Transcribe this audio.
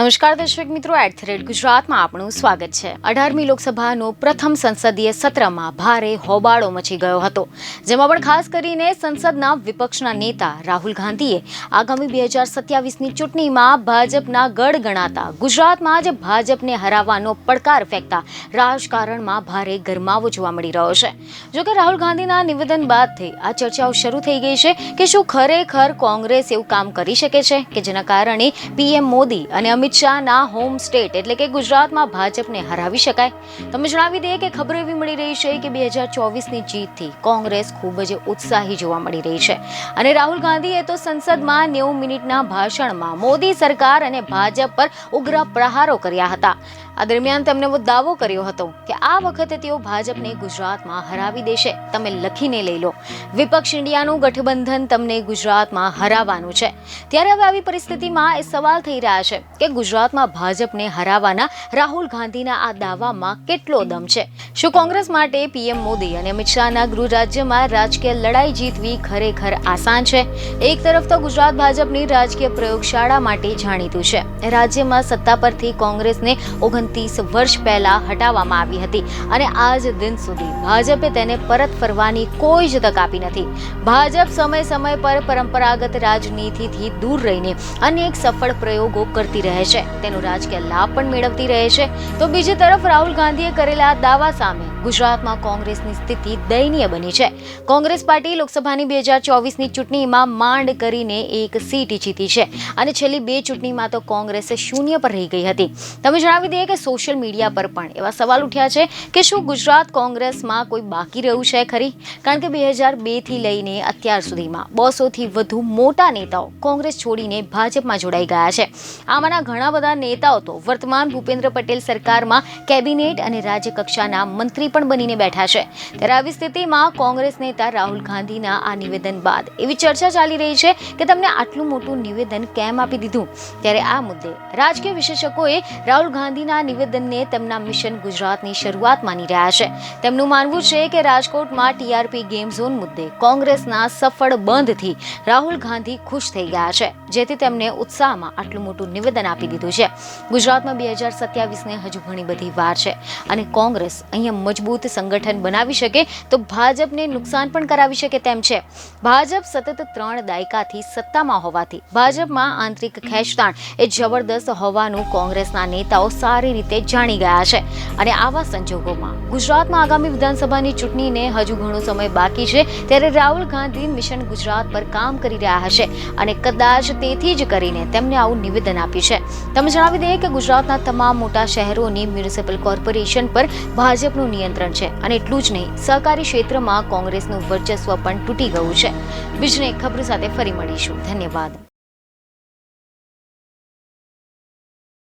નમસ્કાર દર્શક મિત્રો એટ ધ ગુજરાતમાં આપણું સ્વાગત છે. અઢારમી લોકસભાનું પ્રથમ સંસદીય સત્રમાં ભારે હોબાળો મચી ગયો હતો. જેમાં પણ ખાસ કરીને સંસદના વિપક્ષના નેતા રાહુલ ગાંધીએ આગામી બે હજાર સત્યાવીસની ચૂંટણીમાં ભાજપના ગઢ ગણાતા ગુજરાતમાં જ ભાજપને હરાવવાનો પડકાર ફેંકતા રાજકારણમાં ભારે ગરમાવો જોવા મળી રહ્યો છે. જોકે રાહુલ ગાંધીના નિવેદન બાદથી આ ચર્ચાઓ શરૂ થઈ ગઈ છે કે શું ખરેખર કોંગ્રેસ એવું કામ કરી શકે છે કે જેના કારણે પીએમ મોદી અને અમિત શાહના હોમ સ્ટેટ એટલે કે ગુજરાતમાં ભાજપને હરાવી શકાય. તમે જણાવી દઈએ કે ખબર એવી મળી રહી છે કે બે હજાર ચોવીસની જીતથી કોંગ્રેસ ખૂબ જ ઉત્સાહી જોવા મળી રહી છે. અને રાહુલ ગાંધીએ તો સંસદમાં નેવું મિનિટના ભાષણમાં મોદી સરકાર અને ભાજપ પર ઉગ્ર પ્રહારો કર્યા હતા. આ દરમિયાન તેમણે દાવો કર્યો હતો કે આ વખતે તેઓ ભાજપને ગુજરાતમાં હરાવી દેશે. તમે લખીને લઈ લો. વિપક્ષ ઇન્ડિયાનું ગઠબંધન તમને ગુજરાતમાં હરાવવાનું છે. ત્યારે હવે આવી પરિસ્થિતિમાં એ સવાલ થઈ રહ્યા છે કે ગુજરાતમાં ભાજપને હરાવવાના રાહુલ ગાંધીના આ દાવામાં કેટલો દમ છે? શું કોંગ્રેસ માટે પીએમ મોદી અને અમિત શાહના ગૃહ રાજ્યમાં રાજકીય લડાઈ જીતવી ખરેખર આસાન છે? એક તરફ તો ગુજરાત ભાજપની રાજકીય પ્રયોગશાળા માટે જાણીતું છે. રાજ્યમાં સત્તા પરથી કોંગ્રેસને ઓગણત્રીસ વર્ષ પહેલા હટાવવામાં આવી હતી અને આજ દિન સુધી ભાજપે તેને પરત ફરવાની કોઈ જ તક આપી નથી. ભાજપ સમય સમય પર પરંપરાગત રાજનીતિથી દૂર રહીને અનેક સફળ પ્રયોગો કરતી રહે છે. તેનો રાજકીય લાભ પણ મેળવતી રહે છે. તો બીજી તરફ રાહુલ ગાંધીએ કરેલા દાવા સામે ગુજરાતમાં કોંગ્રેસની સ્થિતિ દયનીય બની છે. કોંગ્રેસ પાર્ટી લોકસભાની બે હજાર ચોવીસની ચૂંટણીમાં માંડ કરીને એક સીટ જીતી છે અને છેલ્લી બે ચૂંટણીમાં તો કોંગ્રેસ શૂન્ય પર રહી ગઈ હતી. તમે જણાવી દઈએ કે સોશિયલ મીડિયા પર પણ એવા સવાલ ઉઠ્યા છે કે શું ગુજરાત કોંગ્રેસમાં કોઈ બાકી રહ્યું છે ખરી? કારણ કે બે હજાર બેથી લઈને અત્યાર સુધીમાં બસોથી વધુ મોટા નેતાઓ કોંગ્રેસ છોડીને ભાજપમાં જોડાઈ ગયા છે. આમાંના ઘણા બધા નેતાઓ તો વર્તમાન ભૂપેન્દ્ર પટેલ સરકારમાં કેબિનેટ અને રાજ્યકક્ષાના મંત્રી પણ બનીને બેઠા છે. ત્યારે આવી સ્થિતિમાં કોંગ્રેસ નેતા રાહુલ ગાંધીના આ નિવેદન બાદ એવી ચર્ચા ચાલી રહી છે કે તમને આટલું મોટું નિવેદન કેમ આપી દીધું? ત્યારે આ મુદ્દે રાજકીય વિશેષકોએ રાહુલ ગાંધીના નિવેદનને તેમના મિશન ગુજરાતની શરૂઆત માની રહ્યા છે. તેમનું માનવું છે કે રાજકોટમાં ટીઆરપી ગેમ ઝોન મુદ્દે કોંગ્રેસના સફળ બંધથી રાહુલ ગાંધી ખુશ થઈ ગયા છે. જેથી તેમને ઉત્સાહમાં આટલું મોટું નિવેદન આપી દીધું છે. ગુજરાતમાં બે હજાર સત્યાવીસને હજુ ઘણી બધી વાર છે અને કોંગ્રેસ અહીંયા મજબૂત સંગઠન બનાવી શકે તો ભાજપને નુકસાન પણ કરાવી શકે તેમ છે. ભાજપ સતત ત્રણ દાયકાથી સત્તામાં હોવાથી ભાજપમાં આંતરિક ખેંચતાણ એ જબરદસ્ત હોવાનું કોંગ્રેસના નેતાઓ સારી રીતે જાણી ગયા છે. અને આવા સંજોગોમાં ગુજરાતમાં આગામી વિધાનસભાની ચૂંટણીને હજુ ઘણો સમય બાકી છે ત્યારે રાહુલ ગાંધી મિશન ગુજરાત પર કામ કરી રહ્યા હશે અને કદાચ તેથી જ કરીને તેમને આવું નિવેદન આપ્યું છે. તમે જણાવી દઈએ કે ગુજરાતના તમામ મોટા શહેરોની મ્યુનિસિપલ કોર્પોરેશન પર ભાજપનું નિયંત્રણ છે અને એટલું જ નહીં, સહકારી ક્ષેત્રમાં કોંગ્રેસનું વર્ચસ્વ પણ તૂટી ગયું છે. બીજને ખબર સાથે ફરી મળીશું. ધન્યવાદ.